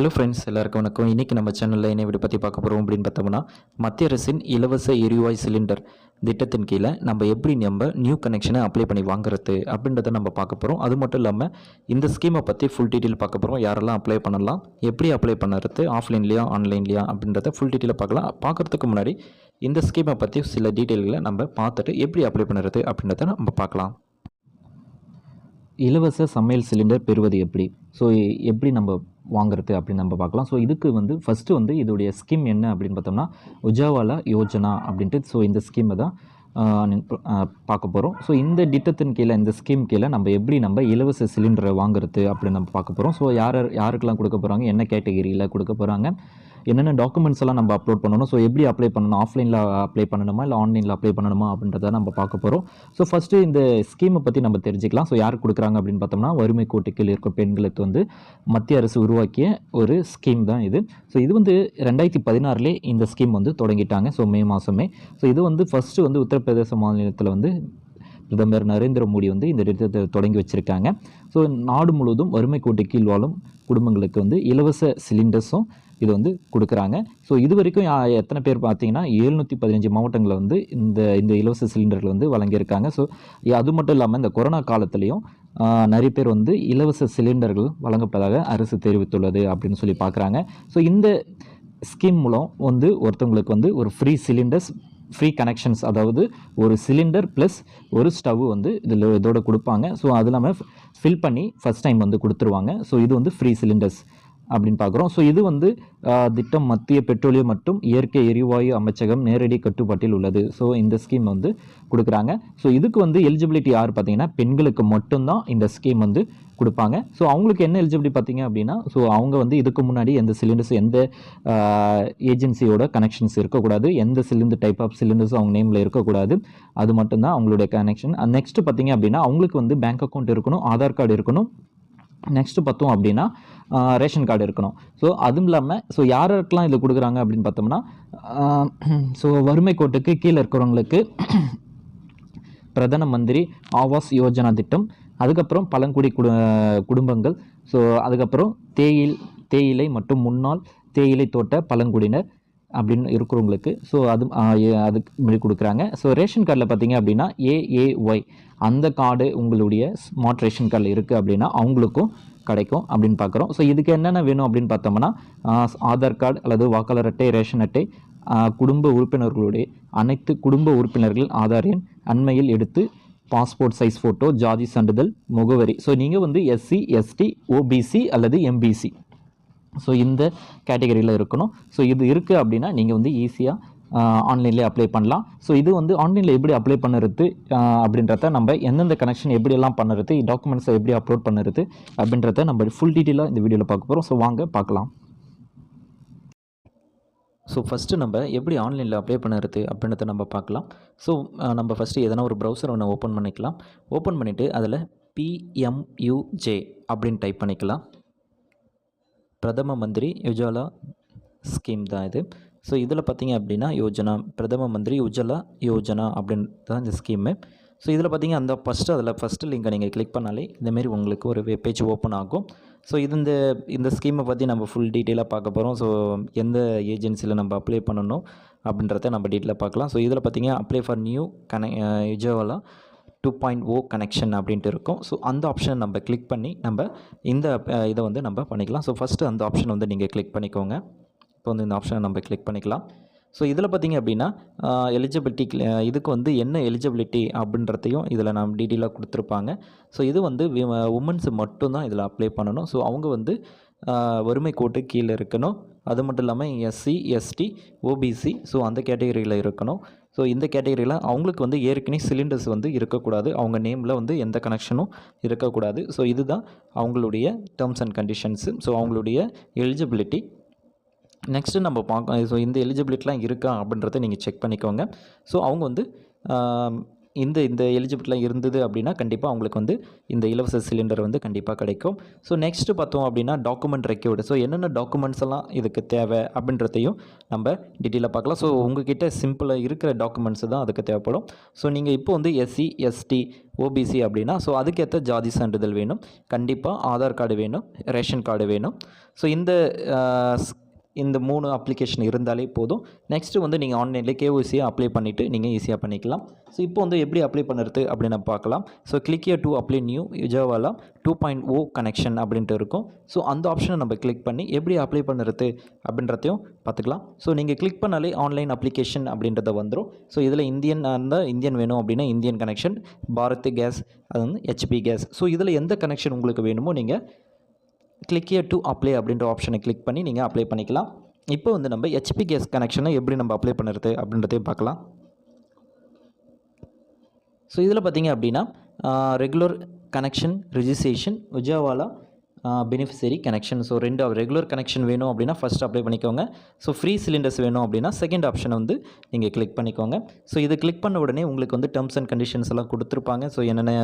Hello friends எல்லாருக்கும் வணக்கம். இன்றைக்கி நம்ம சேனலில் என்ன விட பற்றி பார்க்க போகிறோம் அப்படின்னு பார்த்தோம்னா மத்திய அரசின் இலவச எரிவாயு சிலிண்டர் திட்டத்தின் கீழே நம்ம எப்படி நம்ம நியூ கனெக்ஷனை அப்ளை பண்ணி வாங்குறது அப்படின்றத நம்ம பார்க்க போகிறோம் அது மட்டும் இல்லாமல் இந்த ஸ்கீமை பற்றி ஃபுல் டீட்டெயில் பார்க்க போகிறோம் யாரெல்லாம் அப்ளை பண்ணலாம் எப்படி அப்ளை பண்ணுறது ஆஃப்லைன்லையா ஆன்லைன்லையா அப்படின்றத ஃபுல் டீட்டெயிலாக பார்க்கலாம். பார்க்குறதுக்கு முன்னாடி இந்த ஸ்கீமை பற்றி சில டீட்டெயில்களை நம்ம பார்த்துட்டு எப்படி அப்ளை பண்ணுறது அப்படின்றத நம்ம பார்க்கலாம். இலவச சமையல் சிலிண்டர் பெறுவது எப்படி? ஸோ எப்படி நம்ம வாங்குறது அப்படின்னு நம்ம பார்க்கலாம். ஸோ இதுக்கு வந்து ஃபஸ்ட்டு வந்து இதோடைய ஸ்கீம் என்ன அப்படின்னு பார்த்தோம்னா உஜாவாலா யோஜனா அப்படின்ட்டு ஸோ இந்த ஸ்கீமை தான் பார்க்க போகிறோம் ஸோ இந்த திட்டத்தின் கீழே இந்த ஸ்கீம் கீழே நம்ம எப்படி நம்ம இலவச சிலிண்டரை வாங்குறது அப்படின்னு நம்ம பார்க்க போகிறோம் ஸோ யார் யாருக்கெல்லாம் கொடுக்க போகிறாங்க என்ன கேட்டகிரியில் கொடுக்க போகிறாங்க என்னென்ன டாக்குமெண்ட்ஸ் எல்லாம் நம்ம அப்லோட் பண்ணணும்? ஸோ எப்படி அப்ளை பண்ணணும்? ஆஃப்லைனில் அப்ளை பண்ணணுமா? இல்லை ஆன்லைனில் அப்ளை பண்ணணுமா? அப்படின்றத நம்ம பார்க்க போகிறோம் ஸோ ஃபஸ்ட்டு இந்த ஸ்கீமை பற்றி நம்ம தெரிஞ்சுக்கலாம். ஸோ யார் கொடுக்குறாங்க அப்படின்னு பார்த்தோம்னா வறுமை கோட்டுக்கில் இருக்க பெண்களுக்கு வந்து மத்திய அரசு உருவாக்கிய ஒரு ஸ்கீம் தான் இது. ஸோ இது வந்து ரெண்டாயிரத்தி பதினாறுலே இந்த ஸ்கீம் வந்து தொடங்கிட்டாங்க. ஸோ மே மாதமே ஸோ இது வந்து ஃபஸ்ட்டு வந்து உத்தரப்பிரதேச மாநிலத்தில் வந்து பிரதமர் நரேந்திர மோடி வந்து இந்த திட்டத்தை தொடங்கி வச்சுருக்காங்க. ஸோ நாடு முழுவதும் வறுமை கோட்டு கீழ் வாழும் குடும்பங்களுக்கு வந்து இலவச சிலிண்டர்ஸும் இது வந்து கொடுக்குறாங்க. ஸோ இது வரைக்கும் எத்தனை பேர் பார்த்தீங்கன்னா எழுநூற்றி பதினஞ்சு மாவட்டங்களில் வந்து இந்த இந்த இலவச சிலிண்டர்கள் வந்து வழங்கியிருக்காங்க. ஸோ அது மட்டும் இல்லாமல் இந்த கொரோனா காலத்துலேயும் நிறைய பேர் வந்து இலவச சிலிண்டர்கள் வழங்கப்பட்டதாக அரசு தெரிவித்துள்ளது அப்படின்னு சொல்லி பார்க்குறாங்க. ஸோ இந்த ஸ்கீம் மூலம் வந்து ஒருத்தவங்களுக்கு வந்து ஒரு ஃப்ரீ சிலிண்டர்ஸ் ஃப்ரீ கனெக்ஷன்ஸ் அதாவது ஒரு சிலிண்டர் ப்ளஸ் ஒரு ஸ்டவ் வந்து இதில் இதோட கொடுப்பாங்க. ஸோ அது இல்லாமல் ஃபில் பண்ணி ஃபஸ்ட் டைம் வந்து கொடுத்துருவாங்க. ஸோ இது வந்து ஃப்ரீ சிலிண்டர்ஸ். அப்படின்னு பார்க்குறோம். ஸோ இது வந்து திட்டம் மத்திய பெட்ரோலியம் மற்றும் இயற்கை எரிவாயு அமைச்சகம் நேரடி கட்டுப்பாட்டில் உள்ளது. ஸோ இந்த ஸ்கீம் வந்து கொடுக்குறாங்க. ஸோ இதுக்கு வந்து எலிஜிபிலிட்டி யார் பார்த்தீங்கன்னா பெண்களுக்கு மட்டும்தான் இந்த ஸ்கீம் வந்து கொடுப்பாங்க. ஸோ அவங்களுக்கு என்ன எலிஜிபிலிட்டி பார்த்தீங்க அப்படின்னா ஸோ அவங்க வந்து இதுக்கு முன்னாடி எந்த சிலிண்டர்ஸ் எந்த ஏஜென்சியோட கனெக்ஷன்ஸ் இருக்கக்கூடாது. எந்த சிலிண்டர் டைப் ஆஃப் சிலிண்டர்ஸ் அவங்க நேமில் இருக்கக்கூடாது. அது மட்டும்தான் அவங்களுடைய கனெக்ஷன் நெக்ஸ்ட் பார்த்தீங்க அப்படின்னா அவங்களுக்கு வந்து பேங்க் அக்கௌண்ட் இருக்கணும் ஆதார் கார்டு இருக்கணும். நெக்ஸ்ட்டு பார்த்தோம் அப்படின்னா ரேஷன் கார்டு இருக்கணும். ஸோ அதுவும் இல்லாமல் ஸோ யாருக்கெல்லாம் இது கொடுக்குறாங்க அப்படின்னு பார்த்தோம்னா ஸோ வறுமை கோட்டுக்கு கீழே இருக்கிறவங்களுக்கு பிரதம மந்திரி ஆவாஸ் யோஜனா திட்டம் அதுக்கப்புறம் பழங்குடி குடு குடும்பங்கள் ஸோ அதுக்கப்புறம் தேயில் தேயிலை மற்றும் முன்னாள் தேயிலை தோட்ட பழங்குடியினர் அப்படின்னு இருக்கிறவங்களுக்கு. ஸோ அது அதுக்கு இப்படி கொடுக்குறாங்க. ஸோ ரேஷன் கார்டில் பார்த்தீங்க அப்படின்னா ஏஏஒய் அந்த கார்டு உங்களுடைய ஸ்மார்ட் ரேஷன் கார்டில் இருக்குது அப்படின்னா அவங்களுக்கும் கிடைக்கும் அப்படின்னு பார்க்குறோம். ஸோ இதுக்கு என்னென்ன வேணும் அப்படின்னு பார்த்தோம்னா ஆதார் கார்டு அல்லது வாக்காளர் அட்டை ரேஷன் அட்டை குடும்ப உறுப்பினர்களுடைய அனைத்து குடும்ப உறுப்பினர்கள் ஆதார் எண் அண்மையில் எடுத்து பாஸ்போர்ட் சைஸ் ஃபோட்டோ ஜாதி சான்றிதழ் முகவரி. ஸோ நீங்கள் வந்து எஸ்சி எஸ்டி ஓபிசி அல்லது எம்பிசி ஸோ இந்த கேட்டகரியில் இருக்கணும். ஸோ இது இருக்குது அப்படின்னா நீங்கள் வந்து ஈஸியாக ஆன்லைன்லேயே அப்ளை பண்ணலாம். ஸோ இது வந்து ஆன்லைனில் எப்படி அப்ளை பண்ணுறது அப்படின்றத நம்ம எந்தெந்த கனெக்ஷன் எப்படியெல்லாம் பண்ணுறது டாக்குமெண்ட்ஸை எப்படி அப்லோட் பண்ணுறது அப்படின்றத நம்ம ஃபுல் டீட்டெயிலாக இந்த வீடியோவில் பார்க்க போகிறோம் ஸோ வாங்க பார்க்கலாம். ஸோ ஃபஸ்ட்டு நம்ம எப்படி ஆன்லைனில் அப்ளை பண்ணுறது அப்படின்றத நம்ம பார்க்கலாம். ஸோ நம்ம ஃபஸ்ட்டு எதனா ஒரு ப்ரௌசர் ஒன்று ஓப்பன் பண்ணிக்கலாம். ஓப்பன் பண்ணிவிட்டு அதில் பிஎம்யூஜே அப்படின்னு டைப் பண்ணிக்கலாம். பிரதம மந்திரி உஜாலா ஸ்கீம் தான் இது. ஸோ இதில் பார்த்தீங்க அப்படின்னா யோஜனா பிரதம மந்திரி உஜலா யோஜனா அப்படின்றது தான் இந்த ஸ்கீமு ஸோ இதில் பார்த்தீங்க அந்த ஃபஸ்ட்டு அதில் ஃபஸ்ட்டு லிங்கை நீங்கள் கிளிக் பண்ணாலே இந்தமாரி உங்களுக்கு ஒரு வெப் பேஜ் ஓப்பன் ஆகும். ஸோ இது இந்த இந்த ஸ்கீமை பற்றி நம்ம ஃபுல் டீட்டெயிலாக பார்க்க போகிறோம் ஸோ எந்த ஏஜென்சியில் நம்ம அப்ளை பண்ணணும் அப்படின்றத நம்ம டீட்டெயிலாக பார்க்கலாம். ஸோ இதில் பார்த்தீங்க apply for new connection Ujjwala two point O connection அப்படின்ட்டு இருக்கும். ஸோ அந்த ஆப்ஷன் நம்ம கிளிக் பண்ணி நம்ம இந்த இதை வந்து நம்ம பண்ணிக்கலாம். ஸோ ஃபஸ்ட்டு அந்த ஆப்ஷன் வந்து நீங்கள் கிளிக் பண்ணிக்கோங்க. இப்போ வந்து இந்த ஆப்ஷனை நம்ம கிளிக் பண்ணிக்கலாம். ஸோ இதில் பார்த்திங்க அப்படின்னா எலிஜிபிலிட்டி இதுக்கு வந்து என்ன எலிஜிபிலிட்டி அப்படின்றதையும் இதில் நம்ம டீட்டெயிலாக கொடுத்துருப்பாங்க. ஸோ இது வந்து உமன்ஸ் மட்டும்தான் இதில் அப்ளை பண்ணணும். ஸோ அவங்க வந்து வறுமை கோட்டு கீழே இருக்கணும். அது மட்டும் இல்லாமல் எஸ்சி எஸ்டி ஓபிசி ஸோ அந்த கேட்டகரியில் இருக்கணும். ஸோ இந்த கேட்டகரியில் அவங்களுக்கு வந்து ஏற்கனவே சிலிண்டர்ஸ் வந்து இருக்கக்கூடாது. அவங்க நேமில் வந்து எந்த கனெக்ஷனும் இருக்கக்கூடாது. ஸோ இதுதான் அவங்களுடைய டேர்ம்ஸ் அண்ட் கண்டிஷன்ஸு ஸோ அவங்களுடைய எலிஜிபிலிட்டி நெக்ஸ்ட்டு நம்ம பார்க்க ஸோ இந்த எலிஜிபிலிட்டிலாம் இருக்கா அப்படின்றத நீங்கள் செக் பண்ணிக்கோங்க. ஸோ அவங்க வந்து இந்த இந்த எலிஜிபிலிட்டிலாம் இருந்தது அப்படின்னா கண்டிப்பாக அவங்களுக்கு வந்து இந்த இலவச சிலிண்டர் வந்து கண்டிப்பாக கிடைக்கும். ஸோ நெக்ஸ்ட்டு பார்த்தோம் அப்படின்னா டாக்குமெண்ட் ரெக்யூர்டு ஸோ என்னென்ன டாக்குமெண்ட்ஸ் எல்லாம் இதுக்கு தேவை அப்படின்றதையும் நம்ம டீட்டெயிலாக பார்க்கலாம். ஸோ உங்ககிட்ட சிம்பிளாக இருக்கிற டாக்குமெண்ட்ஸ் தான் அதுக்கு தேவைப்படும். ஸோ நீங்கள் இப்போ வந்து எஸ்சி எஸ்டி ஓபிசி அப்படின்னா ஸோ அதுக்கேற்ற ஜாதி சான்றிதழ் வேணும். கண்டிப்பாக ஆதார் கார்டு வேணும் ரேஷன் கார்டு வேணும். ஸோ இந்த ஸ்- இந்த மூணு அப்ளிகேஷன் இருந்தாலே போதும். நெக்ஸ்ட்டு வந்து நீங்கள் ஆன்லைனில் கேஓசியை அப்ளை பண்ணிவிட்டு நீங்கள் ஈஸியாக பண்ணிக்கலாம். ஸோ இப்போ வந்து எப்படி அப்ளை பண்ணுறது அப்படின்னு பார்க்கலாம். So click here apply new Ujjwala two point O connection அப்படின்ட்டு இருக்கும். ஸோ அந்த ஆப்ஷனை நம்ம கிளிக் பண்ணி எப்படி அப்ளை பண்ணுறது அப்படின்றதையும் பார்த்துக்கலாம். ஸோ நீங்கள் கிளிக் பண்ணாலே ஆன்லைன் அப்ளிகேஷன் அப்படின்றத வந்துடும் ஸோ இதில் இந்தியன் இருந்தால் இந்தியன் வேணும் அப்படின்னா இந்தியன் கனெக்ஷன் பாரத் கேஸ் அது வந்து ஹெச்பி கேஸ். ஸோ இதில் எந்த கனெக்ஷன் உங்களுக்கு வேணுமோ நீங்கள் கிளிக் டு அப்ளை அப்படின்ற ஆப்ஷனை கிளிக் பண்ணி நீங்கள் அப்ளை பண்ணிக்கலாம். இப்போ வந்து நம்ம ஹெச்பி கேஸ் கனெக்ஷனை எப்படி நம்ம அப்ளை பண்ணுறது அப்படின்றதையும் பார்க்கலாம். ஸோ இதில் பார்த்தீங்க அப்படின்னா regular connection registration Ujjwala beneficiary connection so ரெண்டு ரெகுலர் கனெக்ஷன் வேணும் அப்படின்னா ஃபஸ்ட் அப்ளை பண்ணிக்கோங்க. ஸோ ஃப்ரீ சிலிண்டர்ஸ் வேணும் அப்படின்னா செகண்ட் ஆப்ஷனை வந்து நீங்கள் கிளிக் பண்ணிக்கோங்க. ஸோ இது கிளிக் பண்ண உடனே உங்களுக்கு வந்து டேர்ம்ஸ் அண்ட் கண்டிஷன்ஸ் எல்லாம் கொடுத்துருப்பாங்க. ஸோ என்னென்ன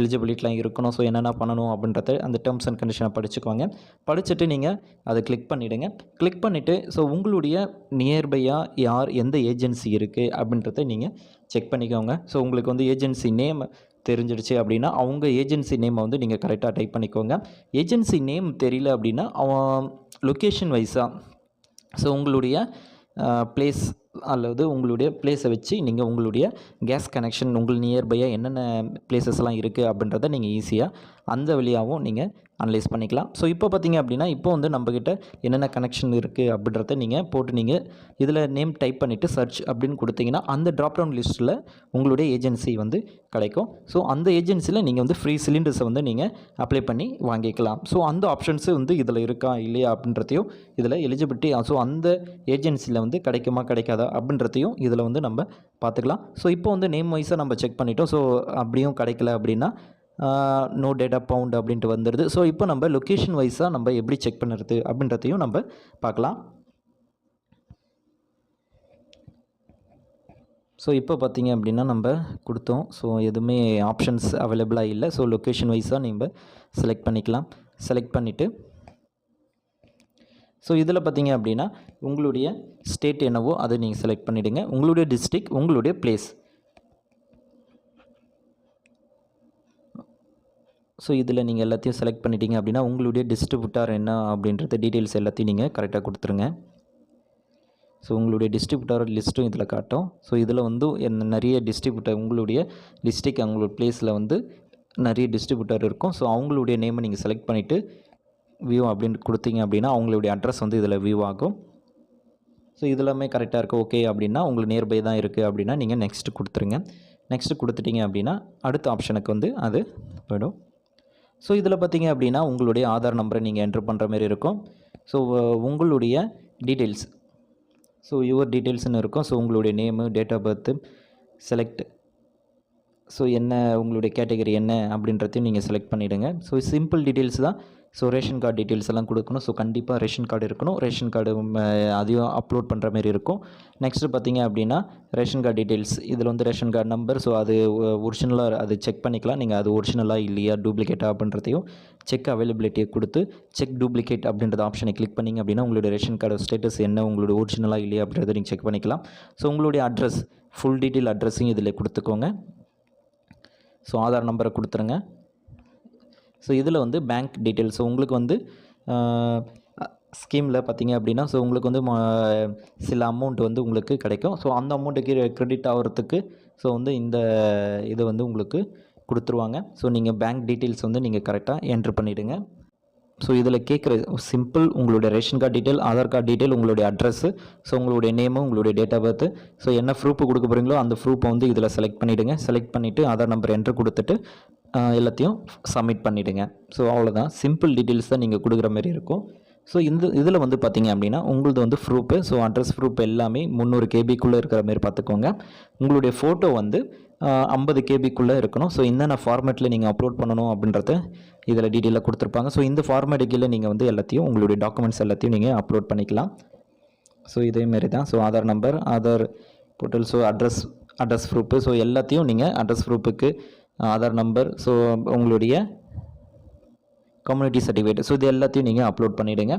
எலிஜிபிலிட்டிலாம் இருக்கணும்? ஸோ என்னென்ன பண்ணணும் அப்படின்றத அந்த டேர்ம்ஸ் அண்ட் கண்டிஷனை படிச்சுக்கோங்க படிச்சுட்டு நீங்கள் அதை கிளிக் பண்ணிவிடுங்க கிளிக் பண்ணிவிட்டு ஸோ உங்களுடைய நியர்பையாக யார் எந்த ஏஜென்சி இருக்குது அப்படின்றத நீங்கள் செக் பண்ணிக்கோங்க. ஸோ உங்களுக்கு வந்து ஏஜென்சி நேம் தெரிஞ்சிடுச்சு அப்படின்னா அவங்க ஏஜென்சி நேமை வந்து நீங்கள் கரெக்டாக டைப் பண்ணிக்கோங்க. ஏஜென்சி நேம் தெரியல அப்படின்னா அவன் லொக்கேஷன் வைஸாக ஸோ உங்களுடைய ப்ளேஸ் அல்லது உங்களுடைய ப்ளேஸை வச்சு நீங்கள் உங்களுடைய கேஸ் கனெக்ஷன் உங்கள் நியர்பையாக என்னென்ன பிளேசஸ்லாம் இருக்குது அப்படின்றத நீங்கள் ஈஸியாக அந்த வழியாகவும் நீங்கள் அனலைஸ் பண்ணிக்கலாம். ஸோ இப்போ பார்த்தீங்க அப்படின்னா இப்போ வந்து நம்மக்கிட்ட என்னென்ன கனெக்ஷன் இருக்குது அப்படின்றத நீங்கள் போட்டு நீங்கள் இதில் நேம் டைப் பண்ணிவிட்டு சர்ச் அப்படின்னு கொடுத்தீங்கன்னா அந்த ட்ராப் டவுன் லிஸ்ட்டில் உங்களுடைய ஏஜென்சி வந்து கிடைக்கும். ஸோ அந்த ஏஜென்சியில் நீங்கள் வந்து ஃப்ரீ சிலிண்டர்ஸை வந்து நீங்கள் அப்ளை பண்ணி வாங்கிக்கலாம். ஸோ அந்த ஆப்ஷன்ஸு வந்து இதில் இருக்கா இல்லையா அப்படின்றதையும் இதில் எலிஜிபிலிட்டி ஸோ அந்த ஏஜென்சியில் வந்து கிடைக்குமா கிடைக்காதா அப்படின்றதையும் இதில் வந்து நம்ம பார்த்துக்கலாம். ஸோ இப்போ வந்து நேம் வைஸாக நம்ம செக் பண்ணிட்டோம். ஸோ அப்படியும் கிடைக்கல அப்படின்னா நோ டேட்டா பவுண்ட் அப்படின்ட்டு வந்துடுது ஸோ இப்போ நம்ம லொக்கேஷன் வைஸாக நம்ம எப்படி செக் பண்ணுறது அப்படின்றதையும் நம்ம பார்க்கலாம். ஸோ இப்போ பார்த்தீங்க அப்படின்னா நம்ம கொடுத்தோம். ஸோ எதுவுமே ஆப்ஷன்ஸ் அவைலபிளாக இல்லை. ஸோ லொக்கேஷன் வைஸாக நீங்கள் செலக்ட் பண்ணிக்கலாம். செலக்ட் பண்ணிவிட்டு ஸோ இதில் பார்த்தீங்க அப்படின்னா உங்களுடைய ஸ்டேட் என்னவோ அதை நீங்கள் செலக்ட் பண்ணிவிடுங்க உங்களுடைய டிஸ்ட்ரிக் உங்களுடைய பிளேஸ் ஸோ இதில் நீங்கள் எல்லாத்தையும் செலக்ட் பண்ணிட்டீங்க அப்படின்னா உங்களுடைய டிஸ்ட்ரிபியூட்டார் என்ன அப்படின்றத டீட்டெயில்ஸ் எல்லாத்தையும் நீங்கள் கரெக்டாக கொடுத்துருங்க. ஸோ உங்களுடைய டிஸ்ட்ரிபியூட்டர் லிஸ்ட்டும் இதில் காட்டும். ஸோ இதில் வந்து நிறைய டிஸ்ட்ரிபியூட்டர் உங்களுடைய டிஸ்ட்ரிக் அவங்களோட பிளேஸில் வந்து நிறைய டிஸ்ட்ரிபியூட்டர் இருக்கும். ஸோ அவங்களுடைய நேமை நீங்கள் செலக்ட் பண்ணிவிட்டு வியூ அப்படின்னு கொடுத்தீங்க அப்படின்னா அவங்களுடைய அட்ரஸ் வந்து இதில் வியூ ஆகும். ஸோ இதெல்லாமே கரெக்டாக இருக்குது ஓகே அப்படின்னா உங்களுக்கு நியர்பை தான் இருக்குது அப்படின்னா நீங்கள் நெக்ஸ்ட்டு கொடுத்துருங்க. நெக்ஸ்ட்டு கொடுத்துட்டீங்க அப்படின்னா அடுத்த ஆப்ஷனுக்கு வந்து அது போயிடும். ஸோ இதில் பார்த்தீங்க அப்படின்னா உங்களுடைய ஆதார் நம்பரை நீங்கள் என்ட்ரு பண்ணுற மாதிரி இருக்கும். ஸோ உங்களுடைய டீட்டெயில்ஸ் ஸோ யுவர் டீட்டெயில்ஸ்னு இருக்கும். ஸோ உங்களுடைய name date of birth select so என்ன உங்களுடைய கேட்டகரி என்ன அப்படின்றதையும் நீங்கள் செலக்ட் பண்ணிவிடுங்க ஸோ சிம்பிள் டீட்டெயில்ஸ் தான். ஸோ ரேஷன் கார்டு டீட்டெயில்ஸ் எல்லாம் கொடுக்கணும். ஸோ கண்டிப்பாக ரேஷன் கார்டு இருக்கணும். ரேஷன் கார்டு அதையும் அப்லோட் பண்ணுற மாதிரி இருக்கும். நெக்ஸ்ட்டு பார்த்தீங்க அப்படின்னா ரேஷன் கார்டு டீட்டெயில்ஸ் இதில் வந்து ரேஷன் கார்டு நம்பர் ஸோ அது ஒரிஜினலாக அது செக் பண்ணிக்கலாம். நீங்கள் அது ஒரிஜினலாக இல்லையா டூப்ளிகேட்டாக அப்படின்றதையும் செக் அவைலபிலிட்டியை கொடுத்து செக் டூப்ளிகேட் அப்படின்றத ஆப்ஷனை கிளிக் பண்ணிங்க அப்படின்னா உங்களுடைய ரேஷன் கார்டு ஸ்டேட்டஸ் என்ன உங்களுடைய ஒரிஜினலாக இல்லையா அப்படின்றத நீங்கள் செக் பண்ணிக்கலாம். ஸோ உங்களுடைய அட்ரஸ் ஃபுல் டீட்டெயில் அட்ரஸையும் இதில் கொடுத்துக்கோங்க. ஸோ ஆதார் நம்பரை கொடுத்துருங்க. ஸோ இதில் வந்து பேங்க் டீட்டெயில்ஸ் உங்களுக்கு வந்து ஸ்கீமில் பார்த்தீங்க அப்படின்னா ஸோ உங்களுக்கு வந்து சில அமௌண்ட் வந்து உங்களுக்கு கிடைக்கும். ஸோ அந்த அமௌண்ட்டுக்கு க்ரெடிட் ஆகிறதுக்கு ஸோ வந்து இந்த இது வந்து உங்களுக்கு கொடுத்துருவாங்க. ஸோ நீங்கள் பேங்க் டீட்டெயில்ஸ் வந்து நீங்கள் கரெக்டாக என்ட்ரு பண்ணிவிடுங்க ஸோ இதில் கேட்குற சிம்பிள் உங்களுடைய ration card detail Aadhaar card detail உங்களுடைய அட்ரஸ்ஸு ஸோ உங்களுடைய நேமு உங்களுடைய டேட் ஆஃப் பர்த்து ஸோ என்ன ப்ரூஃப் கொடுக்க போகிறீங்களோ அந்த ப்ரூஃபை வந்து இதில் செலக்ட் பண்ணிவிடுங்க செலக்ட் பண்ணிவிட்டு ஆதார் நம்பர் என்ட்ரு கொடுத்துட்டு எல்லாத்தையும் சப்மிட் பண்ணிவிடுங்க ஸோ அவ்வளோதான் சிம்பிள் டீட்டெயில்ஸ் தான் நீங்கள் கொடுக்குற மாதிரி இருக்கும். ஸோ இந்த இதில் வந்து பார்த்தீங்க அப்படின்னா உங்களது வந்து ப்ரூஃபு ஸோ அட்ரஸ் ப்ரூஃப் எல்லாமே முந்நூறு கேபிக்குள்ளே இருக்கிற மாதிரி பார்த்துக்கோங்க உங்களுடைய ஃபோட்டோ வந்து ஐம்பது கேபிக்குள்ளே இருக்கணும். ஸோ என்னென்ன ஃபார்மேட்டில் நீங்கள் அப்லோட் பண்ணணும் அப்படின்றத இதில் டீட்டெயிலாக கொடுத்துருப்பாங்க. ஸோ இந்த ஃபார்மேட்டுக்குள்ளே நீங்கள் வந்து எல்லாத்தையும் உங்களுடைய டாக்குமெண்ட்ஸ் எல்லாத்தையும் நீங்கள் அப்லோட் பண்ணிக்கலாம். ஸோ இதே தான். So Aadhaar number Aadhaar portal so address address proof so எல்லாத்தையும் நீங்கள் அட்ரஸ் ப்ரூஃபுக்கு ஆதார் நம்பர் ஸோ உங்களுடைய கம்யூனிட்டி சர்டிஃபிகேட் ஸோ இது எல்லாத்தையும் நீங்கள் அப்லோட் பண்ணிவிடுங்க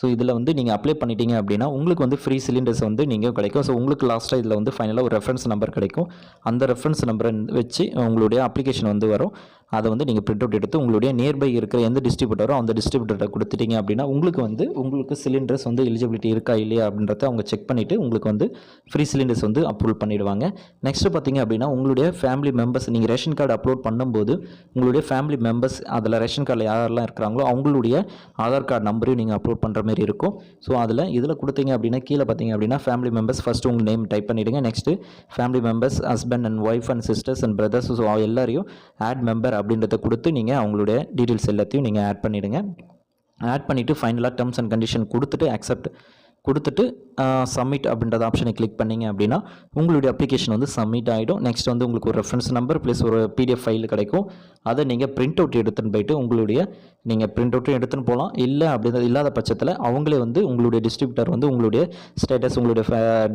ஸோ இதில் வந்து நீங்கள் அப்ளை பண்ணிட்டீங்க அப்படின்னா உங்களுக்கு வந்து ஃப்ரீ சிலிண்டர்ஸ் வந்து நீங்கள் கிடைக்கும். ஸோ உங்களுக்கு லாஸ்ட்டாக இதில் வந்து ஃபைனலாக ஒரு ரெஃபரன்ஸ் நம்பர் கிடைக்கும். அந்த ரெஃபரன்ஸ் நம்பரை வச்சு உங்களுடைய அப்ளிகேஷன் வந்து வரும். அதை வந்து நீங்கள் பிரிண்ட் அவுட் எடுத்து உங்களுடைய நியர்பை இருக்கிற எந்த டிஸ்ட்ரிபியூட்டரோ அந்த டிஸ்ட்ரிபியூட்டர்கிட்ட கொடுத்துட்டீங்க அப்படின்னா உங்களுக்கு வந்து உங்களுக்கு சிலிண்டர்ஸ் வந்து எலிஜிபிலிட்டி இருக்கா இல்லையா அப்படின்றத அவங்க செக் பண்ணிவிட்டு உங்களுக்கு வந்து ஃப்ரீ சிலிண்டர்ஸ் வந்து அப்ரூவ் பண்ணிடுவாங்க. நெக்ஸ்ட்டு பார்த்தீங்க அப்படின்னா உங்களுடைய ஃபேமிலி மெம்பர்ஸ் நீங்கள் ரேஷன் கார்டு அப்லோட் பண்ணும்போது உங்களுடைய ஃபேமிலி மெம்பர்ஸ் அதில் ரேஷன் கார்டில் யாரெல்லாம் இருக்கிறாங்களோ அவங்களுடைய ஆதார் கார்டு நம்பரையும் நீங்கள் அப்லோட் பண்ணுற மாதிரி இருக்கும். ஸோ அதில் இதில் கொடுத்தீங்க அப்படின்னா கீழே பார்த்தீங்க அப்படின்னா ஃபேமிலி மெம்பர்ஸ் ஃபஸ்ட்டு உங்கள் நேம் டைப் பண்ணிவிடுங்க next family members husband and wife and sisters and brothers so எல்லாரையும் ஆட் மெம்பர் அப்படின்றத கொடுத்து நீங்கள் அவங்களுடைய டீட்டெயில்ஸ் எல்லாத்தையும் நீங்கள் ஆட் பண்ணிவிடுங்க ஆட் பண்ணிவிட்டு ஃபைனலாக டேர்ம்ஸ் அண்ட் கண்டிஷன் கொடுத்துட்டு அக்செப்ட் கொடுத்துட்டு சப்மிட் அப்படின்றத ஆப்ஷனை கிளிக் பண்ணீங்க அப்படின்னா உங்களுடைய அப்ளிகேஷன் வந்து சப்மிட் ஆகிடும் நெக்ஸ்ட் வந்து உங்களுக்கு ஒரு ரெஃபரன்ஸ் நம்பர் ப்ளஸ் ஒரு பிடிஎஃப் ஃபைல் கிடைக்கும். அதை நீங்கள் பிரிண்ட் அவுட் எடுத்துன்னு போயிட்டு உங்களுடைய நீங்கள் பிரிண்ட் அவுட்டும் எடுத்துன்னு போகலாம். இல்லை அப்படி இல்லாத பட்சத்தில் அவங்களே வந்து உங்களுடைய டிஸ்ட்ரிபியூட்டர் வந்து உங்களுடைய ஸ்டேட்டஸ் உங்களுடைய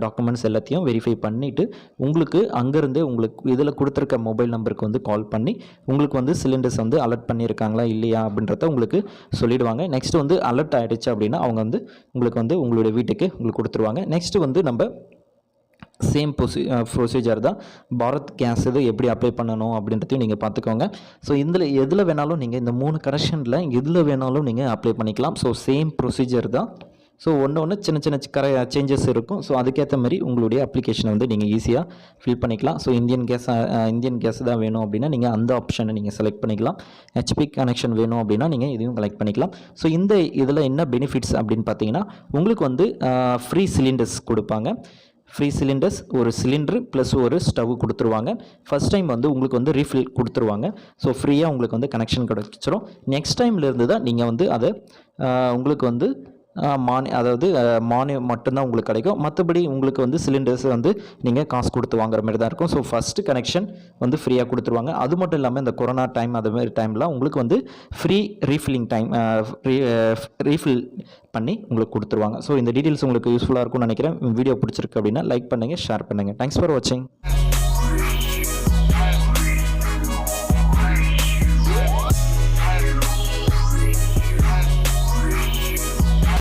டாக்குமெண்ட்ஸ் எல்லாத்தையும் வெரிஃபை பண்ணிவிட்டு உங்களுக்கு அங்கேருந்தே உங்களுக்கு இதில் கொடுத்துருக்க மொபைல் நம்பருக்கு வந்து கால் பண்ணி உங்களுக்கு வந்து சிலிண்டர்ஸ் வந்து அலர்ட் பண்ணியிருக்காங்களா இல்லையா அப்படின்றத உங்களுக்கு சொல்லிவிடுவாங்க நெக்ஸ்ட் வந்து அலர்ட் ஆகிடுச்சு அப்படின்னா அவங்க வந்து உங்களுக்கு வந்து உங்களுடைய வீட்டுக்கு உங்களுக்கு கொடுத்துருவாங்க. நெக்ஸ்ட் வந்து நம்ம சேம் ப்ரொசி ப்ரொசீஜர் தான். பாரத் கேஸ் இது எப்படி அப்ளை பண்ணணும் அப்படின்றதையும் நீங்கள் பார்த்துக்கோங்க. ஸோ இதில் எதில் வேணாலும் நீங்கள் இந்த மூணு கரெக்ஷனில் எதில் வேணாலும் நீங்கள் அப்ளை பண்ணிக்கலாம். ஸோ சேம் ப்ரொசீஜர் தான். ஸோ ஒன்று ஒன்று சின்ன சின்ன கர சேஞ்சஸ் இருக்கும். ஸோ அதுக்கேற்ற மாதிரி உங்களுடைய அப்ளிகேஷனை வந்து நீங்கள் ஈஸியாக ஃபில் பண்ணிக்கலாம். So Indian gas Indian gas தான் வேணும் அப்படின்னா நீங்கள் அந்த ஆப்ஷனை நீங்கள் செலக்ட் பண்ணிக்கலாம். ஹெச்பி கனெக்ஷன் வேணும் அப்படின்னா நீங்கள் இதையும் கலெக்ட் பண்ணிக்கலாம். ஸோ இந்த இதில் என்ன பெனிஃபிட்ஸ் அப்படின்னு பார்த்தீங்கன்னா உங்களுக்கு வந்து ஃப்ரீ சிலிண்டர்ஸ் கொடுப்பாங்க. ஃப்ரீ சிலிண்டர்ஸ் ஒரு சிலிண்டர் ப்ளஸ் ஒரு ஸ்டவ் கொடுத்துருவாங்க. ஃபஸ்ட் டைம் வந்து உங்களுக்கு வந்து ரீஃபில் கொடுத்துருவாங்க. ஸோ ஃப்ரீயாக உங்களுக்கு வந்து கனெக்ஷன் கிடச்சிரும். நெக்ஸ்ட் டைம்லேருந்து தான் நீங்கள் வந்து அதை உங்களுக்கு வந்து மானி அதாவது மானியம் மட்டும்தான் உங்களுக்கு கிடைக்கும். மற்றபடி உங்களுக்கு வந்து சிலிண்டர்ஸ் வந்து நீங்கள் காசு கொடுத்து வாங்குற மாதிரி தான் இருக்கும். ஸோ ஃபஸ்ட்டு கனெக்ஷன் வந்து ஃப்ரீயாக கொடுத்துருவாங்க. அது மட்டும் இல்லாமல் இந்த கொரோனா டைம் அது மாதிரி டைமில் உங்களுக்கு வந்து ஃப்ரீ ரீஃபில்லிங் டைம் ரீஃபில் பண்ணி உங்களுக்கு கொடுத்துருவாங்க. ஸோ இந்த டீட்டெயில்ஸ் உங்களுக்கு யூஸ்ஃபுல்லாக இருக்கும்னு நினைக்கிறேன். வீடியோ பிடிச்சிருக்கு அப்படின்னா லைக் பண்ணுங்கள் ஷேர் பண்ணுங்கள் தேங்க்ஸ் ஃபார் வாட்சிங்